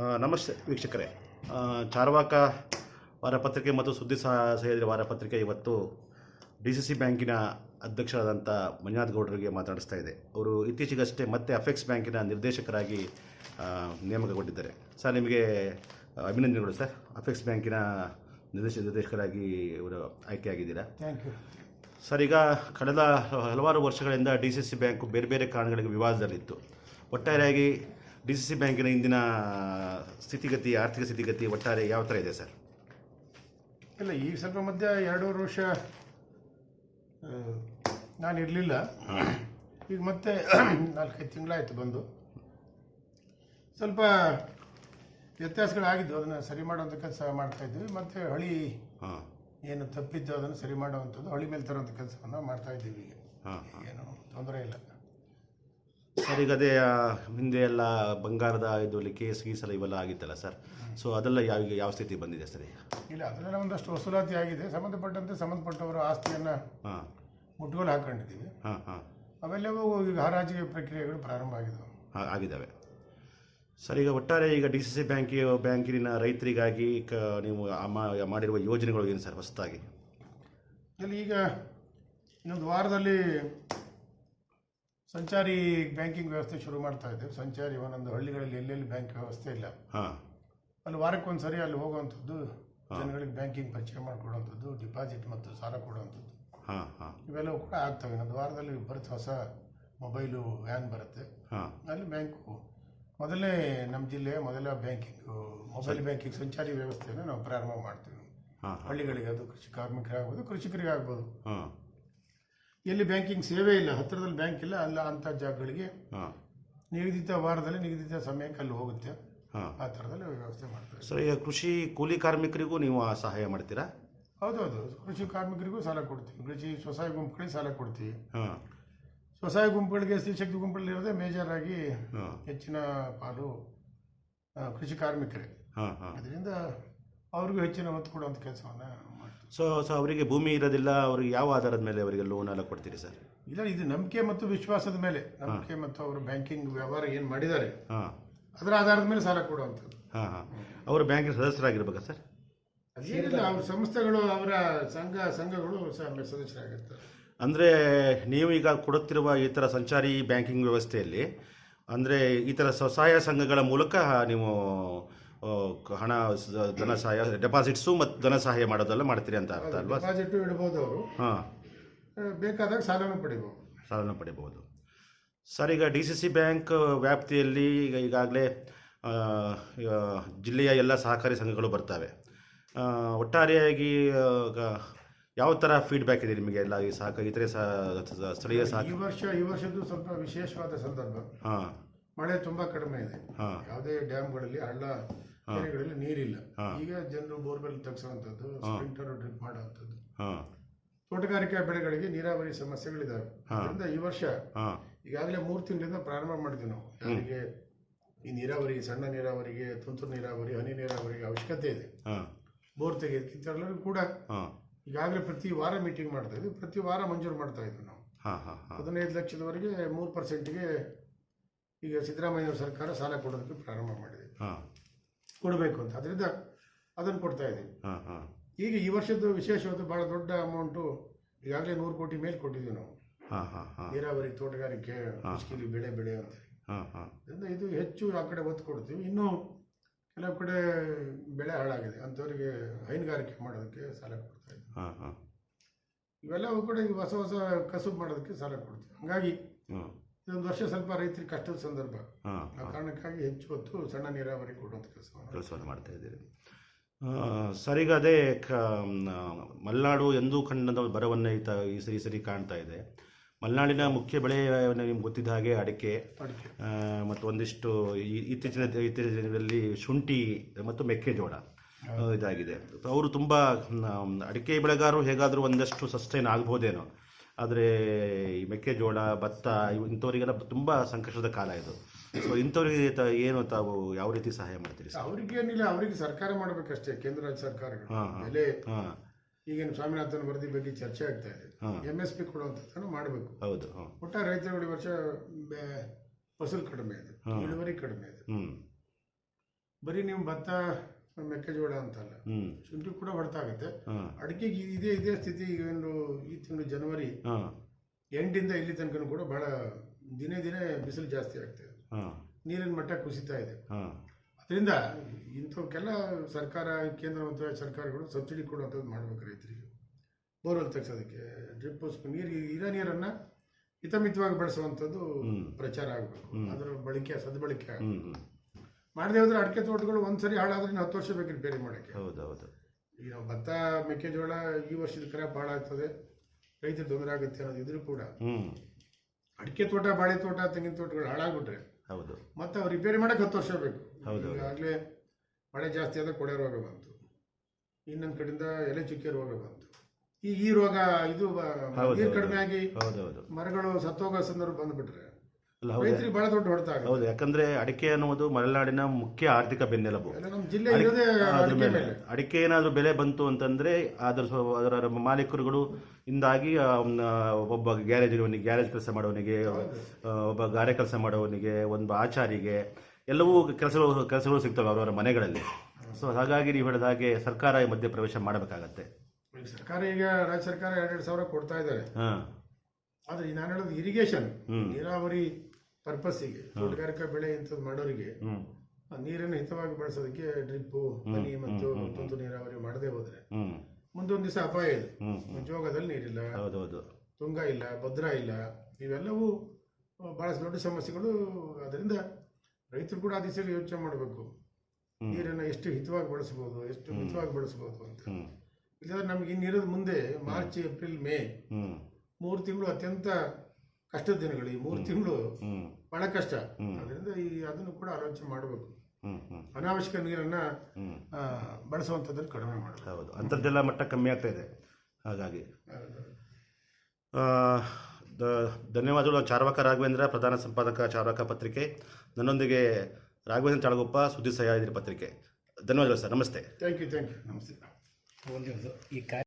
ನಮಸ್ತೆ ವೀಕ್ಷಕರೇ. ಚಾರ್ವಾಕ ವಾರಪತ್ರಿಕೆ ಮತ್ತು ಸುದ್ದಿ ಸಹ- ಸಹ್ಯಾದ್ರಿ ವಾರಪತ್ರಿಕೆ ಇವತ್ತು ಡಿ ಸಿ ಸಿ ಬ್ಯಾಂಕಿನ ಅಧ್ಯಕ್ಷರಾದಂಥ ಮಂಜುನಾಥ್ ಗೌಡರಿಗೆ ಮಾತನಾಡಿಸ್ತಾ ಇದೆ. ಅವರು ಇತ್ತೀಚೆಗಷ್ಟೇ ಮತ್ತೆ ಅಫೆಕ್ಸ್ ಬ್ಯಾಂಕಿನ ನಿರ್ದೇಶಕರಾಗಿ ನೇಮಕಗೊಂಡಿದ್ದಾರೆ. ಸರ್ ನಿಮಗೆ ಅಭಿನಂದನೆಗಳು ಸರ್. ಅಫೆಕ್ಸ್ ಬ್ಯಾಂಕಿನ ನಿರ್ದೇಶ ನಿರ್ದೇಶಕರಾಗಿ ಇವರು ಆಯ್ಕೆಯಾಗಿದ್ದೀರಾ? Thank you. ಸರ್ ಈಗ ಕಳೆದ ಹಲವಾರು ವರ್ಷಗಳಿಂದ ಡಿ ಸಿ ಸಿ ಬ್ಯಾಂಕು ಬೇರೆ ಬೇರೆ ಕಾರಣಗಳಿಗೆ ವಿವಾದದಲ್ಲಿತ್ತು. ಒಟ್ಟಾರೆಯಾಗಿ ಡಿ ಸಿ ಸಿ ಬ್ಯಾಂಕಿನ ಇಂದಿನ ಸ್ಥಿತಿಗತಿ ಆರ್ಥಿಕ ಸ್ಥಿತಿಗತಿ ಒಟ್ಟಾರೆ ಯಾವ ಥರ ಇದೆ ಸರ್? ಇಲ್ಲ ಈಗ ಸ್ವಲ್ಪ ಮಧ್ಯೆ ಎರಡೂವರೆ ವರ್ಷ ನಾನು ಇರಲಿಲ್ಲ. ಈಗ ಮತ್ತೆ ನಾಲ್ಕೈದು ತಿಂಗಳಾಯಿತು ಬಂದು. ಸ್ವಲ್ಪ ವ್ಯತ್ಯಾಸಗಳಾಗಿದ್ದು ಅದನ್ನು ಸರಿ ಮಾಡುವಂಥ ಕೆಲಸ ಮಾಡ್ತಾ ಇದ್ವಿ. ಮತ್ತು ಹಳಿ ಏನು ತಪ್ಪಿದ್ದು ಅದನ್ನು ಸರಿ ಮಾಡುವಂಥದ್ದು ಹಳಿ ಮೇಲೆ ತರುವಂಥ ಕೆಲಸವನ್ನು ಮಾಡ್ತಾ ಇದ್ದೀವಿ ಈಗ. ಏನು ಸರ್ ಈಗ ಅದೇ ಆ, ಹಿಂದೆ ಎಲ್ಲ ಬಂಗಾರದ ಇದು ಕೇಸ್ ಗೀಸ್ ಎಲ್ಲ ಇವೆಲ್ಲ ಆಗಿತ್ತಲ್ಲ ಸರ್? ಸೊ ಅದೆಲ್ಲ ಯಾವ ಈಗ ಯಾವ ಸ್ಥಿತಿ ಬಂದಿದೆ ಸರ್ ಈಗ? ಇಲ್ಲ ಅದೆಲ್ಲ ಒಂದಷ್ಟು ವಸೂಲಾತಿ ಆಗಿದೆ. ಸಂಬಂಧಪಟ್ಟಂತೆ ಸಂಬಂಧಪಟ್ಟವರ ಆಸ್ತಿಯನ್ನು ಹಾಂ. ಮುಟ್ಟುಗೋಲು ಹಾಕೊಂಡಿದ್ದೀವಿ. ಹಾಂ ಹಾಂ. ಅವೆಲ್ಲವೂ ಈಗ ಹರಾಜಿಗೆ ಪ್ರಕ್ರಿಯೆಗಳು ಪ್ರಾರಂಭ ಆಗಿದ್ದವು. ಆಗಿದ್ದಾವೆ. ಸರ್ ಈಗ ಒಟ್ಟಾರೆ ಈಗ ಡಿ ಸಿ ಸಿ ಬ್ಯಾಂಕಿ ಬ್ಯಾಂಕಿನ ರೈತರಿಗಾಗಿ ಕ ನೀವು ಆ ಮಾ- ಮಾಡಿರುವ ಯೋಜನೆಗಳು ಏನು ಸರ್ ಹೊಸದಾಗಿ ಇಲ್ಲಿ ಈಗ ಇನ್ನೊಂದು ವಾರದಲ್ಲಿ ಸಂಚಾರಿ ಬ್ಯಾಂಕಿಂಗ್ ವ್ಯವಸ್ಥೆ ಶುರು ಮಾಡ್ತಾ ಇದ್ದೇವೆ. ಸಂಚಾರಿ ಒಂದೊಂದು ಹಳ್ಳಿಗಳಲ್ಲಿ ಎಲ್ಲೆಲ್ಲಿ ಬ್ಯಾಂಕ್ ವ್ಯವಸ್ಥೆ ಇಲ್ಲ. ಹಾಂ. ಅಲ್ಲಿ ವಾರಕ್ಕೊಂದು ಸರಿ ಅಲ್ಲಿ ಹೋಗುವಂಥದ್ದು ಜನಗಳಿಗೆ ಬ್ಯಾಂಕಿಂಗ್ ಪರಿಚಯ ಮಾಡಿಕೊಡುವಂಥದ್ದು ಡಿಪಾಸಿಟ್ ಮತ್ತು ಸಾಲ ಕೊಡುವಂಥದ್ದು. ಹಾಂ ಹಾಂ. ಇವೆಲ್ಲವೂ ಕೂಡ ಆಗ್ತವೆ. ಇನ್ನೊಂದು ವಾರದಲ್ಲಿ ಬರುತ್ತೆ ಹೊಸ ಮೊಬೈಲು ವ್ಯಾನ್ ಬರುತ್ತೆ. ಅಲ್ಲಿ ಬ್ಯಾಂಕು ಮೊದಲೇ ನಮ್ಮ ಜಿಲ್ಲೆಯ ಮೊದಲ ಬ್ಯಾಂಕಿಂಗ್ ಮೊಬೈಲ್ ಬ್ಯಾಂಕಿಂಗ್ ಸಂಚಾರಿ ವ್ಯವಸ್ಥೆಯನ್ನು ನಾವು ಪ್ರಾರಂಭ ಮಾಡ್ತೀವಿ. ಹಳ್ಳಿಗಳಿಗೆ ಅದು ಕೃಷಿ ಕಾರ್ಮಿಕರಾಗ್ಬೋದು ಕೃಷಿಕರಿಗೆ ಆಗ್ಬೋದು ಎಲ್ಲಿ ಬ್ಯಾಂಕಿಂಗ್ ಸೇವೆ ಇಲ್ಲ ಹತ್ತಿರದಲ್ಲಿ ಬ್ಯಾಂಕ್ ಇಲ್ಲ ಅಲ್ಲ ಅಂಥ ಜಾಗಗಳಿಗೆ ನಿಗದಿತ ವಾರದಲ್ಲಿ ನಿಗದಿತ ಸಮಯಕ್ಕೆ ಅಲ್ಲಿ ಹೋಗುತ್ತೆ. ಆ ಥರದಲ್ಲಿ ವ್ಯವಸ್ಥೆ ಮಾಡ್ತಾರೆ. ಸರ್ ಈಗ ಕೃಷಿ ಕೂಲಿ ಕಾರ್ಮಿಕರಿಗೂ ನೀವು ಆ ಸಹಾಯ ಮಾಡ್ತೀರಾ? ಹೌದೌದು. ಕೃಷಿ ಕಾರ್ಮಿಕರಿಗೂ ಸಾಲ ಕೊಡ್ತೀವಿ. ಕೃಷಿ ಸ್ವಸಹಾಯ ಗುಂಪುಗಳಿಗೆ ಸಾಲ ಕೊಡ್ತೀವಿ. ಸ್ವಸಹಾಯ ಗುಂಪುಗಳಿಗೆ ಸ್ತ್ರೀಶಕ್ತಿ ಗುಂಪುಗಳಲ್ಲಿ ಇರೋದೇ ಮೇಜರ್ ಆಗಿ ಹೆಚ್ಚಿನ ಪಾಲು ಕೃಷಿ ಕಾರ್ಮಿಕರೇ. ಅದರಿಂದ ಅವ್ರಿಗೂ ಹೆಚ್ಚಿನ ಒತ್ತು ಕೊಡುವಂಥ ಕೆಲಸವನ್ನು ಸೊ ಸೊ ಅವರಿಗೆ ಭೂಮಿ ಇರೋದಿಲ್ಲ ಅವ್ರಿಗೆ ಯಾವ ಆಧಾರದ ಮೇಲೆ ಅವರಿಗೆ ಲೋನ್ ಎಲ್ಲ ಕೊಡ್ತೀರಿ ಸರ್? ಇಲ್ಲ ಇದು ನಂಬಿಕೆ ಮತ್ತು ವಿಶ್ವಾಸದ ಮೇಲೆ. ನಂಬಿಕೆ ಮತ್ತು ಅವರು ಬ್ಯಾಂಕಿಂಗ್ ವ್ಯವಹಾರ ಏನು ಮಾಡಿದ್ದಾರೆ ಹಾಂ. ಅದರ ಆಧಾರದ ಮೇಲೆ ಸಾಲ ಕೊಡುವಂಥದ್ದು. ಹಾಂ ಹಾಂ. ಅವರು ಬ್ಯಾಂಕಿನ ಸದಸ್ಯರಾಗಿರ್ಬೇಕಾ ಸರ್? ಅದೇನಿಲ್ಲ ಅವ್ರ ಸಂಸ್ಥೆಗಳು ಅವರ ಸಂಘ ಸಂಘಗಳು ಸ- ಸದಸ್ಯರಾಗಿರ್ತಾರೆ. ಅಂದರೆ ನೀವು ಈಗ ಕೊಡುತ್ತಿರುವ ಈ ಥರ ಸಂಚಾರಿ ಬ್ಯಾಂಕಿಂಗ್ ವ್ಯವಸ್ಥೆಯಲ್ಲಿ ಅಂದರೆ ಈ ಥರ ಸ್ವಸಹಾಯ ಸಂಘಗಳ ಮೂಲಕ ನೀವು ಹಣ ಧನ ಸಹಾಯ ಡೆಪಾಸಿಟ್ಸು ಮತ್ತು ಧನ ಸಹಾಯ ಮಾಡೋದೆಲ್ಲ ಮಾಡ್ತೀರಿ ಅಂತ ಅರ್ಥ ಅಲ್ವಾ? ಡೆಪಾಸಿಟ್ ಇಡಬಹುದು ಅವರು. ಹಾಂ. ಬೇಕಾದಾಗ ಸಾಲನೂ ಪಡಿಬೋದು. ಸಾಲನ ಪಡಿಬೋದು. ಸರ್ ಈಗ ಡಿ ಸಿ ಸಿ ಬ್ಯಾಂಕ್ ವ್ಯಾಪ್ತಿಯಲ್ಲಿ ಈಗ ಈಗಾಗಲೇ ಈಗ ಜಿಲ್ಲೆಯ ಎಲ್ಲ ಸಹಕಾರಿ ಸಂಘಗಳು ಬರ್ತವೆ. ಒಟ್ಟಾರೆಯಾಗಿ ಯಾವ ಥರ ಫೀಡ್ಬ್ಯಾಕ್ ಇದೆ ನಿಮಗೆ ಎಲ್ಲ ಈ ಸಹಕಾರಿ ಇತರೆ ಸ್ಥಳೀಯ ಸಹ ಈ ವರ್ಷ ಈ ವರ್ಷದ್ದು ಸ್ವಲ್ಪ ವಿಶೇಷವಾದ ಸಂದರ್ಭ. ಹಾಂ. ಮಳೆ ತುಂಬ ಕಡಿಮೆ ಇದೆ. ಹಾಂ. ಯಾವುದೇ ಡ್ಯಾಮ್ಗಳಲ್ಲಿ ಹಳ್ಳ ಕೆರೆಗಳಲ್ಲಿ ನೀರಿಲ್ಲ. ಈಗ ಜನರು ಬೋರ್ವೆಲ್ ತೆಗೆಸುವಂಥದ್ದು ಸ್ಪ್ರಿಂಟರ್ ಡ್ರಿಪ್ ಮಾಡುವಂಥದ್ದು. ತೋಟಗಾರಿಕಾ ಬೆಳೆಗಳಿಗೆ ನೀರಾವರಿ ಸಮಸ್ಯೆಗಳಿದಾವೆ. ಅದರಿಂದ ಈ ವರ್ಷ ಈಗಾಗಲೇ ಮೂರು ತಿಂಗಳಿಂದ ಪ್ರಾರಂಭ ಮಾಡಿದ್ವಿ ನಾವು. ಯಾರಿಗೆ ಈ ನೀರಾವರಿ ಸಣ್ಣ ನೀರಾವರಿಗೆ ತುಂತುರು ನೀರಾವರಿ ಹನಿ ನೀರಾವರಿಗೆ ಅವಶ್ಯಕತೆ ಇದೆ. ಬೋರ್ ತೆಗೆಯೋದಕ್ಕೆ ಇಂಥವ್ರೆಲ್ಲರೂ ಕೂಡ ಈಗಾಗಲೇ ಪ್ರತಿ ವಾರ ಮೀಟಿಂಗ್ ಮಾಡ್ತಾ ಇದ್ವಿ. ಪ್ರತಿ ವಾರ ಮಂಜೂರು ಮಾಡ್ತಾ ಇದ್ವಿ ನಾವು. ಹದಿನೈದು ಲಕ್ಷದವರೆಗೆ ಮೂರು ಪರ್ಸೆಂಟ್ಗೆ ಈಗ ಸಿದ್ದರಾಮಯ್ಯ ಸರ್ಕಾರ ಸಾಲ ಕೊಡೋದಕ್ಕೆ ಪ್ರಾರಂಭ ಮಾಡಿದೆ. ಕೊಡಬೇಕು ಅಂತ. ಅದರಿಂದ ಅದನ್ನು ಕೊಡ್ತಾ ಇದ್ದೀವಿ ಹಾಂ ಹಾಂ. ಈಗ ಈ ವರ್ಷದ್ದು ವಿಶೇಷವಾದ ಬಹಳ ದೊಡ್ಡ ಅಮೌಂಟು ಈಗಾಗಲೇ ನೂರು ಕೋಟಿ ಮೇಲೆ ಕೊಟ್ಟಿದ್ದೀವಿ ನಾವು. ಹಾಂ ಹಾಂ ಹಾಂ. ನೀರಾವರಿ ತೋಟಗಾರಿಕೆ ಬೆಳೆ ಬೆಳೆ ಅಂತ ಹಾಂ ಹಾಂ. ಅದರಿಂದ ಇದು ಹೆಚ್ಚು ಆ ಕಡೆ ಒತ್ತು ಕೊಡ್ತೀವಿ. ಇನ್ನೂ ಕೆಲವು ಕಡೆ ಬೆಳೆ ಹಾಳಾಗಿದೆ. ಅಂಥವ್ರಿಗೆ ಹೈನುಗಾರಿಕೆ ಮಾಡೋದಕ್ಕೆ ಸಾಲ ಕೊಡ್ತಾ ಇದ್ದೀವಿ ಹಾಂ ಹಾಂ. ಇವೆಲ್ಲವೂ ಕೂಡ ಈಗ ಹೊಸ ಹೊಸ ಕಸುಬು ಮಾಡೋದಕ್ಕೆ ಸಾಲ ಕೊಡ್ತೀವಿ. ಹಂಗಾಗಿ ಇದೊಂದು ವರ್ಷ ಸ್ವಲ್ಪ ರೈತರಿಗೆ ಕಷ್ಟದ ಸಂದರ್ಭ. ಆ ಕಾರಣಕ್ಕಾಗಿ ಹೆಚ್ಚು ಹೊತ್ತು ಸಣ್ಣ ನೀರಾವರಿ ಕೊಡುವಂಥ ಕೆಲಸ ಕೆಲಸವನ್ನು ಮಾಡ್ತಾ ಇದ್ದೀರಿ. ಆ, ಸರ್ ಅದೇ ಕ ಮಲೆನಾಡು ಎಂದೂ ಕಂಡದ ಬರವನ್ನು ಈ ಸರಿ ಸರಿ ಕಾಣ್ತಾ ಇದೆ. ಮಲೆನಾಡಿನ ಮುಖ್ಯ ಬೆಳೆ ನಿಮ್ಗೆ ಗೊತ್ತಿದ್ದ ಹಾಗೆ ಅಡಿಕೆ ಮತ್ತು ಒಂದಿಷ್ಟು ಇತ್ತೀಚಿನ ಇತ್ತೀಚಿನ ದಿನಗಳಲ್ಲಿ ಶುಂಠಿ ಮತ್ತು ಮೆಕ್ಕೆಜೋಳ ಇದಾಗಿದೆ. ಅವರು ತುಂಬ ಅಡಿಕೆ ಬೆಳೆಗಾರರು ಹೇಗಾದರೂ ಒಂದಷ್ಟು ಸಸ್ಟೈನ್ ಆಗ್ಬೋದೇನೋ. ಆದರೆ ಈ ಮೆಕ್ಕೆಜೋಳ ಭತ್ತ ಇಂಥವರಿಗೆಲ್ಲ ತುಂಬ ಸಂಕಷ್ಟದ ಕಾಲ ಇದು. ಸೊ ಇಂಥವ್ರಿಗೆ ಏನು ತಾವು ಯಾವ ರೀತಿ ಸಹಾಯ ಮಾಡ್ತೀರಿ ಅವ್ರಿಗೆ ಏನಿಲ್ಲ ಅವರಿಗೆ ಸರ್ಕಾರ ಮಾಡಬೇಕಷ್ಟೇ ಕೇಂದ್ರ ರಾಜ್ಯ ಸರ್ಕಾರ ಈಗಿನ ಬೆಲೆ ಸ್ವಾಮಿನಾಥನ್ ವರದಿ ಬಗ್ಗೆ ಚರ್ಚೆ ಆಗ್ತಾ ಇದೆ. ಎಂ ಎಂ ಎಸ್ ಪಿ ಕೊಡುವಂಥದ್ದನ್ನು ಮಾಡಬೇಕು. ಹೌದು ಒಟ್ಟ ಒಟ್ಟಾರೆ ರೈತರುಗಳು ವರ್ಷ ಫಸಲು ಕಡಿಮೆ ಇದೆ ಇಳುವರಿ ಕಡಿಮೆ ಇದೆ. ಬರೀ ನೀವು ಭತ್ತ ಮೆಕ್ಕೆಜೋಳ ಅಂತಲ್ಲ. ಅಲ್ಲ ಶುಂಠಿ ಕೂಡ ಹೊಡೆತಾಗುತ್ತೆ ಅಡಿಕೆಗೆ ಇದೇ ಇದೇ ಸ್ಥಿತಿ ಏನು ಒಂದು ಈ ತಿಂಗಳು ಜನವರಿ ಎಂಟಿಂದ ಇಲ್ಲಿ ತನಕ ಕೂಡ ಬಹಳ ದಿನೇ ದಿನೇ ಬಿಸಿಲು ಜಾಸ್ತಿ ಆಗ್ತಾ ಇದೆ. ನೀರಿನ ಮಟ್ಟ ಕುಸಿತಾ ಇದೆ. ಅದರಿಂದ ಇಂಥವಕ್ಕೆಲ್ಲ ಸರ್ಕಾರ ಕೇಂದ್ರ ಮತ್ತು ಸರ್ಕಾರಗಳು ಸಬ್ಸಿಡಿ ಕೊಡುವಂಥದ್ದು ಮಾಡ್ಬೇಕು ರೈತರಿಗೆ. ಬೋರ್ವೆಲ್ ತೆಗ್ಸೋದಕ್ಕೆ ಡ್ರಿಪ್ ನೀರು ಇರೋ ನೀರನ್ನು ಹಿತಮಿತವಾಗಿ ಬಳಸುವಂಥದ್ದು ಪ್ರಚಾರ ಆಗಬೇಕು. ಅದರ ಬಳಕೆ ಸದ್ಬಳಕೆ ಆಗ್ಬೇಕು. ಮಾಡದೇ ಹೋದ್ರೆ ಅಡಿಕೆ ತೋಟಗಳು ಒಂದ್ಸರಿ ಹಾಳಾದ್ರೆ ಇನ್ನು ಹತ್ತು ವರ್ಷ ಬೇಕು ರಿಪೇರಿ ಮಾಡೋಕ್ಕೆ. ಹೌದೌದು. ಹೌದು ಈಗ ನಾವು ಭತ್ತ ಮೆಕ್ಕೆಜೋಳ ಈ ವರ್ಷದ ಕರೆ ಭಾಳ ಆಗ್ತದೆ. ರೈತರು ತೊಂದರೆ ಆಗುತ್ತೆ ಅನ್ನೋದು ಇದ್ರೂ ಕೂಡ. ಅಡಿಕೆ ತೋಟ ಬಾಳೆ ತೋಟ ತೆಂಗಿನ ತೋಟಗಳು ಹಾಳಾಗ್ಬಿಟ್ರೆ ಹೌದು. ಮತ್ತೆ ಅವ್ರು ರಿಪೇರಿ ಮಾಡಕ್ಕೆ ಹತ್ತು ವರ್ಷ ಬೇಕು. ಹೌದು. ಈಗಾಗಲೇ ಮಳೆ ಜಾಸ್ತಿ ಆದ ಕೊಳೆ ರೋಗ ಬಂತು. ಇನ್ನೊಂದು ಕಡೆಯಿಂದ ಎಲೆ ಚುಕ್ಕೆ ರೋಗ ಬಂತು. ಈ ಈ ರೋಗ ಇದು ನೀರು. ಕಡಿಮೆ ಆಗಿ ಮರಗಳು ಸತ್ತೋಗ ಸಂದರ್ಭ ಬಂದ್ಬಿಟ್ರೆ ಅಲ್ಲ ಹೌದು. ರೈತರಿಗೆ ಬಹಳ ದೊಡ್ಡ ಹೊಡೆತ ಆಗುತ್ತೆ ಹೌದು ಯಾಕಂದ್ರೆ ಅಡಿಕೆ ಅನ್ನುವುದು ಮಲೆನಾಡಿನ ಮುಖ್ಯ ಆರ್ಥಿಕ ಬೆನ್ನೆಲುಬು. ಎಲ್ಲ ನಮ್ಮ ಜಿಲ್ಲೆ ಇರೋದೇ ಅದ್ರ ಅಡಿಕೆ ಮೇಲೆ. ಮೇಲೆ. ಅಡಿಕೆ ಏನಾದರೂ ಬೆಲೆ ಬಂತು ಅಂತಂದ್ರೆ ಅದರ ಸ್ವ- ಅದರ ಮಾಲೀಕರುಗಳು ಇಂದಾಗಿ ಅವನ ಒಬ್ಬ ಇರುವವನಿಗೆ ಗ್ಯಾರೇಜ್ ಕೆಲಸ ಮಾಡೋವನಿಗೆ ಆ, ಒಬ್ಬ ಗಾರೆ ಕೆಲಸ ಮಾಡೋವನಿಗೆ ಒಂದು ಆಚಾರಿಗೆ ಎಲ್ಲವೂ ಕೆಲಸಗಳು ಕೆಲಸಗಳು ಸಿಗ್ತವೆ ಅವರವರ ಮನೆಗಳಲ್ಲಿ. ಸೊ ಹಾಗಾಗಿ ನೀವು ಹೇಳಿದ ಹಾಗೆ ಸರ್ಕಾರ ಈ ಮಧ್ಯೆ ಪ್ರವೇಶ ಮಾಡಬೇಕಾಗತ್ತೆ. ಈಗ ಸರ್ಕಾರ ಈಗ ರಾಜ್ಯ ಸರ್ಕಾರ ಎರಡೆರಡು ಸಾವಿರ ಕೊಡ್ತಾ ಇದ್ದಾರೆ. ಹಾಂ. ಆದ್ರೆ ನಾನು ಹೇಳೋದು ಇರಿಗೇಷನ್. ನೀರಾವರಿ ಪರ್ಪಸ್ಸಿಗೆ ತೋಟಗಾರಿಕಾ ಬೆಳೆ ಇಂಥದ್ದು ಮಾಡೋರಿಗೆ ಆ ನೀರನ್ನು ಹಿತವಾಗಿ ಬಳಸೋದಕ್ಕೆ ಡ್ರಿಪ್ಪು ಹನಿ ಮತ್ತು ತುಂತು ನೀರಾವರಿ ಮಾಡದೆ ಹೋದ್ರೆ ಮುಂದೊಂದ್ ದಿವಸ ಅಪಾಯ ಇದೆ. ಜೋಗದಲ್ಲಿ ನೀರಿಲ್ಲ ತುಂಗ ಇಲ್ಲ ಭದ್ರಾ ಇಲ್ಲ ಇವೆಲ್ಲವೂ ಬಹಳ ದೊಡ್ಡ ಸಮಸ್ಯೆಗಳು. ಅದರಿಂದ ರೈತರು ಕೂಡ ಆ ದಿಸೆಯಲ್ಲಿ ಯೋಚನೆ ಮಾಡಬೇಕು. ನೀರನ್ನು ಎಷ್ಟು ಹಿತವಾಗಿ ಬಳಸ್ಬೋದು ಎಷ್ಟು ಮಿತವಾಗಿ ಬಳಸ್ಬೋದು ಅಂತ. ಇಲ್ಲ ಇಲ್ಲಾಂದ್ರೆ ನಮ್ಗೆ ಇನ್ನಿರೋದು ಮುಂದೆ ಮಾರ್ಚ್ ಏಪ್ರಿಲ್ ಮೇ ಮೂರು ತಿಂಗಳು ಅತ್ಯಂತ ಕಷ್ಟದ ದಿನಗಳು ಈ ಮೂರು ತಿಂಗಳು ಹ್ಞೂ ಬಹಳ ಕಷ್ಟ. ಅದರಿಂದ ಈ ಅದನ್ನು ಕೂಡ ಆಲೋಚನೆ ಮಾಡಬೇಕು. ಹ್ಞೂ ಹ್ಞೂ ಅನಾವಶ್ಯಕ ನೀರನ್ನ ಬಳಸುವಂಥದ್ದನ್ನು ಕಡಿಮೆ ಮಾಡಬೇಕು. ಹೌದು. ಅಂತರ್ಜಲ ಮಟ್ಟ ಕಮ್ಮಿ ಆಗ್ತಾ ಇದೆ. ಹಾಗಾಗಿ. ಆ, ದ- ಧನ್ಯವಾದಗಳು. ಚಾರ್ವಾಕ ರಾಘವೇಂದ್ರ ಪ್ರಧಾನ ಸಂಪಾದಕ ಚಾರ್ವಾಕ ಪತ್ರಿಕೆ. ನನ್ನೊಂದಿಗೆ ರಾಘವೇಂದ್ರ ಚಾಳಗೊಪ್ಪ ಸುದ್ದಿ ಸಹಾಯ ಪತ್ರಿಕೆ. ಧನ್ಯವಾದಗಳು ಸರ್. ನಮಸ್ತೆ. Thank you thank you. ನಮಸ್ತೆ. ಒಂದು. ಈ ಕಾರ್ಯ